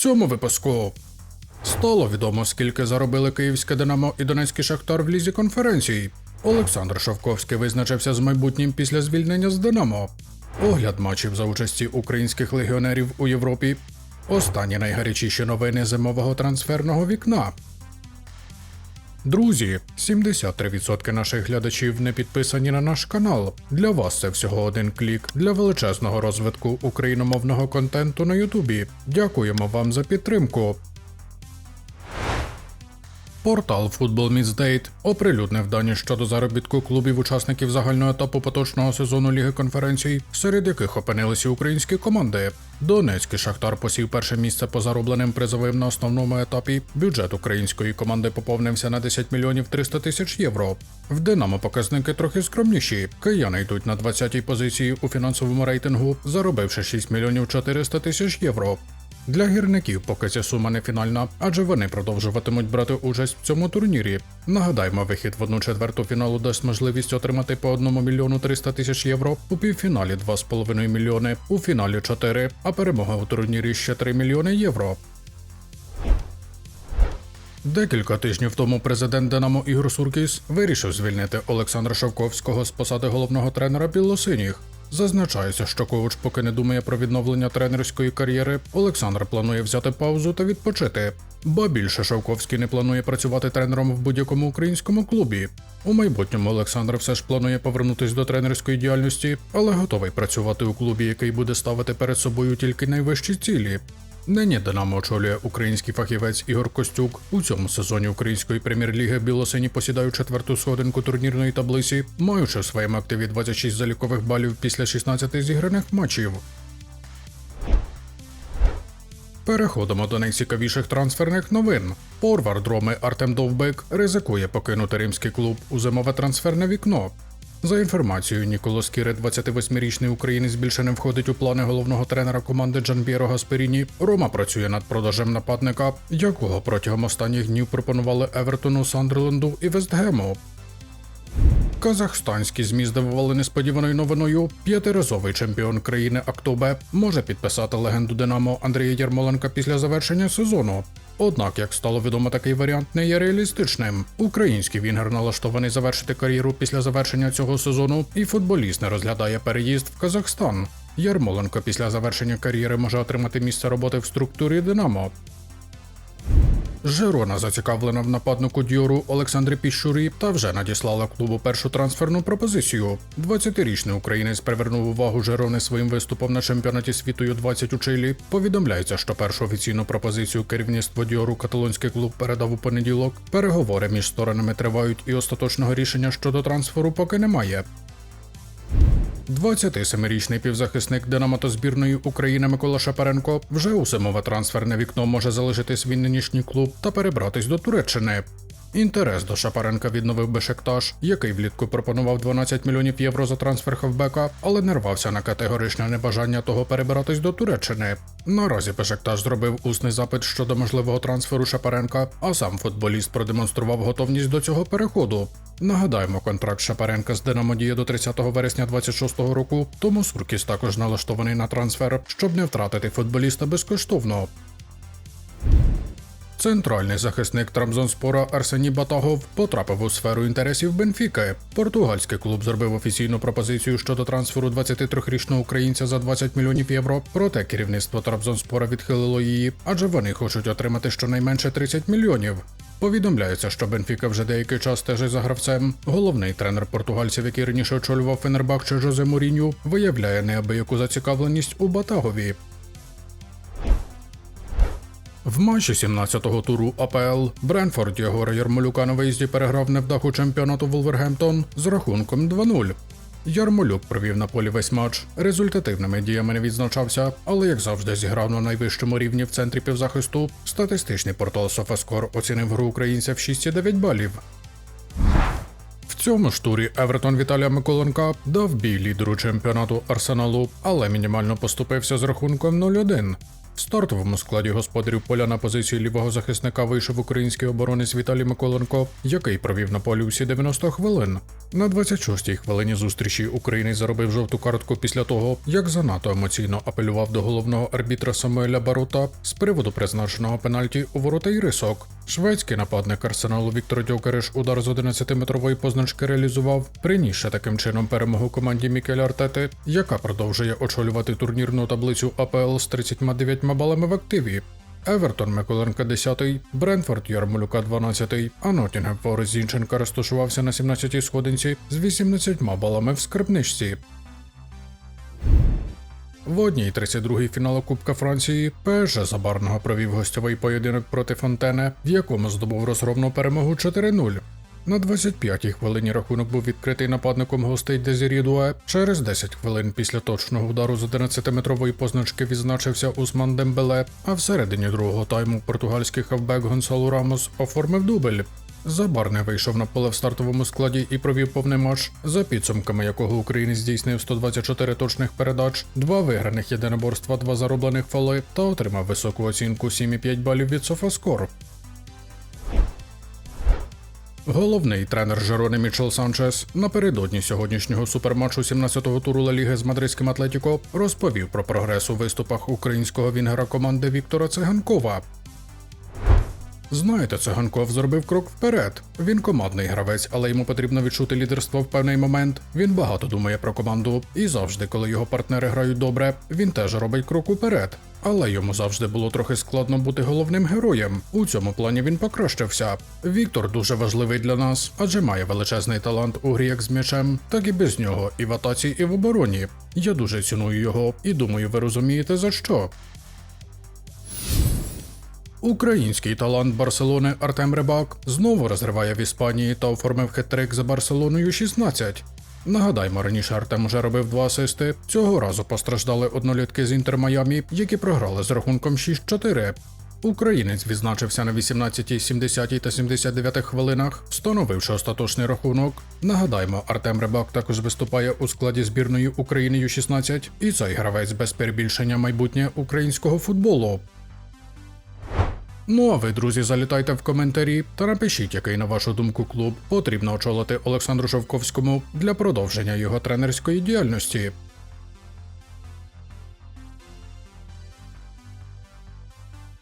цьому випуску. Стало відомо, скільки заробили київське Динамо і Донецький Шахтар в лізі конференцій. Олександр Шовковський визначився з майбутнім після звільнення з Динамо. Огляд матчів за участі українських легіонерів у Європі. Останні найгарячіші новини зимового трансферного вікна. Друзі, 73% наших глядачів не підписані на наш канал. Для вас це всього один клік для величезного розвитку україномовного контенту на Ютубі. Дякуємо вам за підтримку. Портал Football Date оприлюднив дані щодо заробітку клубів учасників загального етапу поточного сезону Ліги конференцій, серед яких опинилися українські команди. Донецький Шахтар посів перше місце по заробленим призовим на основному етапі. Бюджет української команди поповнився на 10 мільйонів 300 тисяч євро. В Динамо показники трохи скромніші. Кияни йдуть на 20-й позиції у фінансовому рейтингу, заробивши 6 мільйонів 400 тисяч євро. Для гірників поки ця сума не фінальна, адже вони продовжуватимуть брати участь в цьому турнірі. Нагадаємо, вихід в одну четверту фіналу дасть можливість отримати по 1 мільйону 300 тисяч євро, у півфіналі 2,5 мільйони, у фіналі 4, а перемога у турнірі ще 3 мільйони євро. Декілька тижнів тому президент Динамо Ігор Суркіс вирішив звільнити Олександра Шовковського з посади головного тренера білосиніх. Зазначається, що коуч поки не думає про відновлення тренерської кар'єри. Олександр планує взяти паузу та відпочити. Ба більше Шовковський не планує працювати тренером в будь-якому українському клубі. У майбутньому Олександр все ж планує повернутись до тренерської діяльності, але готовий працювати у клубі, який буде ставити перед собою тільки найвищі цілі. Нині Динамо очолює український фахівець Ігор Костюк. У цьому сезоні української прем'єр-ліги білосині посідають четверту сходинку турнірної таблиці, маючи в своєму активі 26 залікових балів після 16 зіграних матчів. Переходимо до найцікавіших трансферних новин. Форвард Роми Артем Довбек ризикує покинути римський клуб у зимове трансферне вікно. За інформацією Ніколо Скіре, 28-річний українець більше не входить у плани головного тренера команди Джанбєро Гасперіні. Рома працює над продажем нападника, якого протягом останніх днів пропонували Евертону, Сандерленду і Вестгему. Казахстанські ЗМІ здивували несподіваною новиною. П'ятиразовий чемпіон країни Актобе може підписати легенду Динамо Андрія Єрмоленка після завершення сезону. Однак, як стало відомо, такий варіант не є реалістичним. Український вінгер налаштований завершити кар'єру після завершення цього сезону, і футболіст не розглядає переїзд в Казахстан. Ярмоленко після завершення кар'єри може отримати місце роботи в структурі Динамо. Жирона зацікавлена в нападнику Дьору Олександрі Піщурі та вже надіслала клубу першу трансферну пропозицію. 20-річний українець привернув увагу Жирони своїм виступом на чемпіонаті світу Ю-20 у Чилі. Повідомляється, що першу офіційну пропозицію керівництво Дьору каталонський клуб передав у понеділок. Переговори між сторонами тривають, і остаточного рішення щодо трансферу поки немає. 27-річний півзахисник динаматозбірної України Микола Шапаренко вже у зимове трансферне вікно може залишити свій нинішній клуб та перебратись до Туреччини. Інтерес до Шапаренка відновив Бешектаж, який влітку пропонував 12 мільйонів євро за трансфер хавбека, але не рвався на категоричне небажання того перебиратись до Туреччини. Наразі Бешектаж зробив усний запит щодо можливого трансферу Шапаренка, а сам футболіст продемонстрував готовність до цього переходу. Нагадаємо, контракт Шапаренка з Динамо діє до 30 вересня 26-го року, тому Суркіс також налаштований на трансфер, щоб не втратити футболіста безкоштовно. Центральний захисник Трамзонспора Арсеній Батагов потрапив у сферу інтересів Бенфіки. Португальський клуб зробив офіційну пропозицію щодо трансферу 23-річного українця за 20 мільйонів євро. Проте керівництво Трамзонспора відхилило її, адже вони хочуть отримати щонайменше 30 мільйонів. Повідомляється, що Бенфіка вже деякий час стежить за гравцем. Головний тренер португальців, який раніше очолював Фенербахче Жозе Муріню, виявляє неабияку зацікавленість у Батагові. В матчі 17-го туру АПЛ Бренфорд Єгора Ярмолюка на виїзді переграв невдаху чемпіонату Вулвергемптон з рахунком 2-0. Ярмолюк провів на полі весь матч, результативними діями не відзначався, але як завжди зіграв на найвищому рівні в центрі півзахисту. Статистичний портал Софаскор оцінив гру українця в 6,9 балів. В цьому ж турі Евертон Віталія Миколенка дав бій лідеру чемпіонату Арсеналу, але мінімально поступився з рахунком 0-1. В стартовому складі господарів поля на позиції лівого захисника вийшов український оборонець Віталій Миколенко, який провів на полі усі 90 хвилин. На 26-й хвилині зустрічі українець заробив жовту картку після того, як занадто емоційно апелював до головного арбітра Самуеля Барута з приводу призначеного пенальті у ворота і рисок. Шведський нападник арсеналу Віктор Дьокериш удар з 11-метрової позначки реалізував, принісши таким чином перемогу команді Мікеля Артети, яка продовжує очолювати турнірну таблицю АПЛ з 39 балами в активі. Евертон Миколенка 10-й, Бренфорд Ярмолюка 12-й, а Ноттінгем Форест Зінченка розташувався на 17-й сходинці з 18 балами в скарбничці. В одній 32-й фіналу Кубка Франції ПСЖ Забарного провів гостьовий поєдинок проти Фонтене, в якому здобув розгромну перемогу 4-0. На 25-й хвилині рахунок був відкритий нападником гостей Дезірі Дуе. Через 10 хвилин після точного удару з 11-метрової позначки відзначився Усман Дембеле, а всередині другого тайму португальський хавбек Гонсалу Рамос оформив дубль. Забарне вийшов на поле в стартовому складі і провів повний матч, за підсумками якого українець здійснив 124 точних передач, два виграних єдиноборства, два зароблених фоли та отримав високу оцінку 7,5 балів від Софаскор. Головний тренер Жерони Мічел Санчес напередодні сьогоднішнього суперматчу 17-го туру Ла Ліги з мадридським Атлетіко розповів про прогрес у виступах українського вінгера команди Віктора Циганкова. Знаєте, циганков зробив крок вперед. Він командний гравець, але йому потрібно відчути лідерство в певний момент. Він багато думає про команду, і завжди, коли його партнери грають добре, він теж робить крок уперед. Але йому завжди було трохи складно бути головним героєм. У цьому плані він покращився. Віктор дуже важливий для нас, адже має величезний талант у грі як з м'ячем, так і без нього, і в атаці, і в обороні. Я дуже ціную його, і думаю, ви розумієте за що. Український талант Барселони Артем Рибак знову розриває в Іспанії та оформив хет-трик за Барселоною 16. Нагадаймо, раніше Артем уже робив два асисти. Цього разу постраждали однолітки з Інтер Майамі, які програли з рахунком 6-4. Українець відзначився на 18, 70 та 79 хвилинах, встановивши остаточний рахунок. Нагадаймо, Артем Рибак також виступає у складі збірної України Ю-16, і цей гравець без перебільшення майбутнє українського футболу. Ну а ви, друзі, залітайте в коментарі та напишіть, який, на вашу думку, клуб потрібно очолити Олександру Шовковському для продовження його тренерської діяльності.